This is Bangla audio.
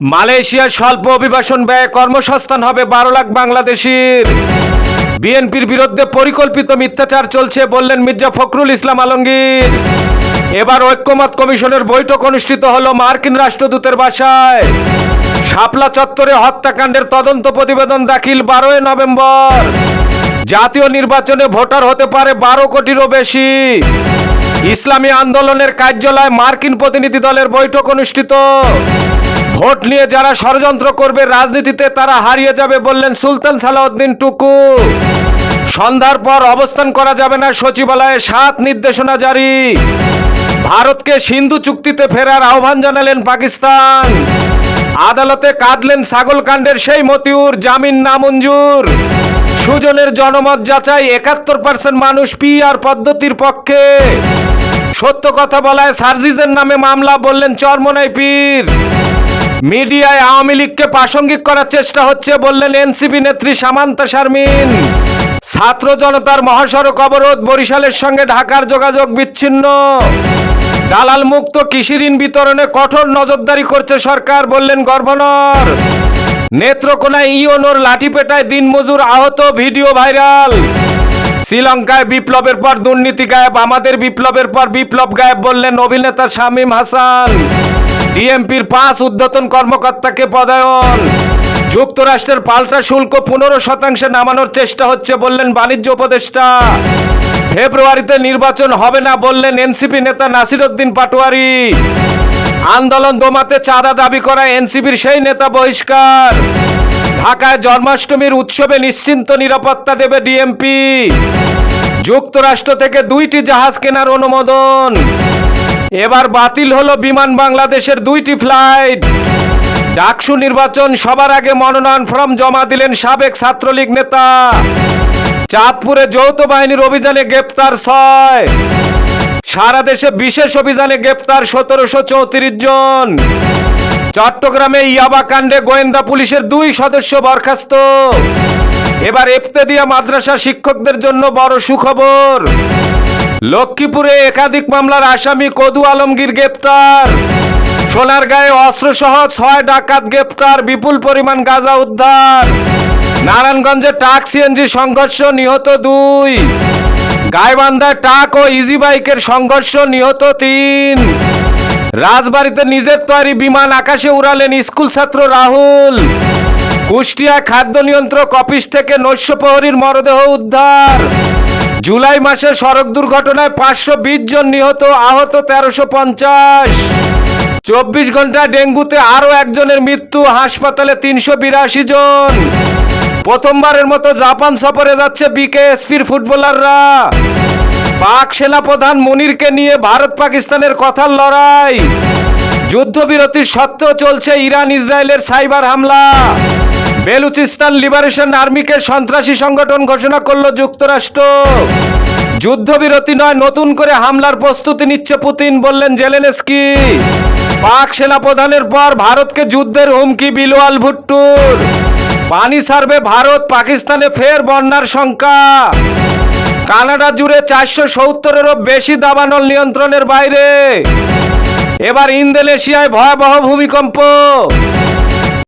মালয়েশিয়ার স্বল্প অভিবাসন ব্যয়ে কর্মসংস্থান হবে বারো লাখ বাংলাদেশির। বিএনপির বিরুদ্ধে পরিকল্পিত মিথ্যাচার চলছে বললেন মির্জা ফখরুল ইসলাম আলমগীর। এবার ঐক্যমত কমিশনের বৈঠক অনুষ্ঠিত হল মার্কিন রাষ্ট্রদূতের বাসায়। শাপলা চত্বরে হত্যাকাণ্ডের তদন্ত প্রতিবেদন দাখিল বারোই নভেম্বর। জাতীয় নির্বাচনে ভোটার হতে পারে বারো কোটিরও বেশি। ইসলামী আন্দোলনের কার্যালয়ে মার্কিন প্রতিনিধি দলের বৈঠক অনুষ্ঠিত। ভোট নিয়ে যারা ষড়যন্ত্র করবে রাজনীতিতে তারা হারিয়ে যাবে বললেন সুলতান সালাউদ্দিন টুকু। সন্ধ্যার পর অবস্থান করা যাবে না সচিবালয়ে, সাত নির্দেশনা জারি। ভারতকে সিন্ধু চুক্তিতে ফেরার আহ্বান জানালেন পাকিস্তান। আদালতে কাঁদলেন ছাগলকাণ্ডের সেই মতিউর, জামিন নামঞ্জুর। সুজনের জনমত যাচাই, একাত্তর পার্সেন্ট মানুষ পি আর পদ্ধতির পক্ষে। সত্য কথা বলায় সার্জিজের নামে মামলা বললেন চরমনাই পীর। মিডিয়ায় আওয়ামী লীগকে প্রাসঙ্গিক করার চেষ্টা হচ্ছে বললেন এনসিপি নেত্রী সামান্তা শারমিন। ছাত্র জনতার মহাসড়ক অবরোধ বরিশালের সঙ্গে ঢাকার যোগাযোগ বিচ্ছিন্ন। দালাল মুক্ত কৃষি ঋণ বিতরণে কঠোর নজরদারি করছে সরকার বললেন গভর্নর। নেত্রকোনায় ইওনোর লাঠিপেটায় দিনমজুর আহত ভিডিও ভাইরাল। শ্রীলঙ্কায় বিপ্লবের পর দুর্নীতি গায়েব, আমাদের বিপ্লবের পর বিপ্লব গায়েব বললেন অভিনেতা শামীম হাসান। ডিএমপির পাঁচ উদ্যতন কর্মকর্তাকে পদায়ন। যুক্তরাষ্ট্রের পাল্টা শুল্ক পনেরো শতাংশে নামানোর চেষ্টা হচ্ছে বললেন বাণিজ্য উপদেষ্টা। ফেব্রুয়ারিতে নির্বাচন হবে না বললেন এনসিপি নেতা নাসিরউদ্দিন পাটোয়ারি। আন্দোলন দমাতে চাঁদা দাবি করা এনসিপির সেই নেতা বহিষ্কার। ঢাকায় জন্মাষ্টমীর উৎসবে নিশ্চিন্ত নিরাপত্তা দেবে ডিএমপি। যুক্তরাষ্ট্র থেকে দুইটি জাহাজ কেনার অনুমোদন। এবার বাতিল হলো বিমান বাংলাদেশের দুইটি ফ্লাইট। ডাকসু নির্বাচন সবার আগে মনোনয়ন ফর্ম জমা দিলেন সাবেক ছাত্রলীগ নেতা। চাঁদপুরে যৌথ বাহিনীর অভিযানে গ্রেপ্তার ছয়। সারা দেশে বিশেষ অভিযানে গ্রেপ্তার সতেরোশো চৌত্রিশ জন। চট্টগ্রামে ইয়াবা কাণ্ডে গোয়েন্দা পুলিশের দুই সদস্য বরখাস্ত। এবার এফতেদিয়া মাদ্রাসা শিক্ষকদের জন্য বড় সুখবর। লক্ষ্মীপুরে একাধিক মামলার আসামি কদু আলমগীর গ্রেপ্তার। সোনারগাঁয়ে অস্ত্রসহ ছয় ডাকাত গ্রেপ্তার, বিপুল পরিমাণ গাঁজা উদ্ধার। নারায়ণগঞ্জে ট্রাক সিএনজি সংঘর্ষ নিহত দুই। গাইবান্ধায় ট্রাক ও ইজি বাইকের সংঘর্ষ নিহত তিন। রাজবাড়িতে নিজের তৈরি বিমান আকাশে উড়ালেন স্কুল ছাত্র রাহুল। কুষ্টিয়ায় খাদ্য নিয়ন্ত্রক অফিস থেকে নৈশপ্রহরীর মরদেহ উদ্ধার। জুলাই মাসে সড়ক দুর্ঘটনায় পাঁচশো বিশ জন নিহত, আহত তেরোশো পঞ্চাশ। চব্বিশ ঘণ্টা ডেঙ্গুতে আরও একজনের মৃত্যু, হাসপাতালে তিনশো বিরাশি জন। প্রথমবারের মতো জাপান সফরে যাচ্ছে বিকেএসপির ফুটবলাররা। পাক সেনাপ্রধান মুনিরকে নিয়ে ভারত পাকিস্তানের কথার লড়াই। যুদ্ধবিরতির সত্ত্বেও চলছে ইরান ইসরায়েলের সাইবার হামলা। বেলুচিস্তান লিবারেশন আর্মিকে সন্ত্রাসী সংগঠন ঘোষণা করল যুক্তরাষ্ট্র। যুদ্ধবিরতি নয়, নতুন করে হামলার প্রস্তুতি নিচ্ছে পুতিন, বললেন জেলেনস্কি। পাক সেনাপ্রধানের পর ভারতকে যুদ্ধের হুমকি বিলোয়াল ভুট্টুর। পানি সার্ভে ভারত, পাকিস্তানে ফের বন্যার সংখ্যা কানাডা জুড়ে চারশো সত্তরেরও বেশি দাবানল নিয়ন্ত্রণের বাইরে। এবার ইন্দোনেশিয়ায় ভয়াবহ ভূমিকম্প।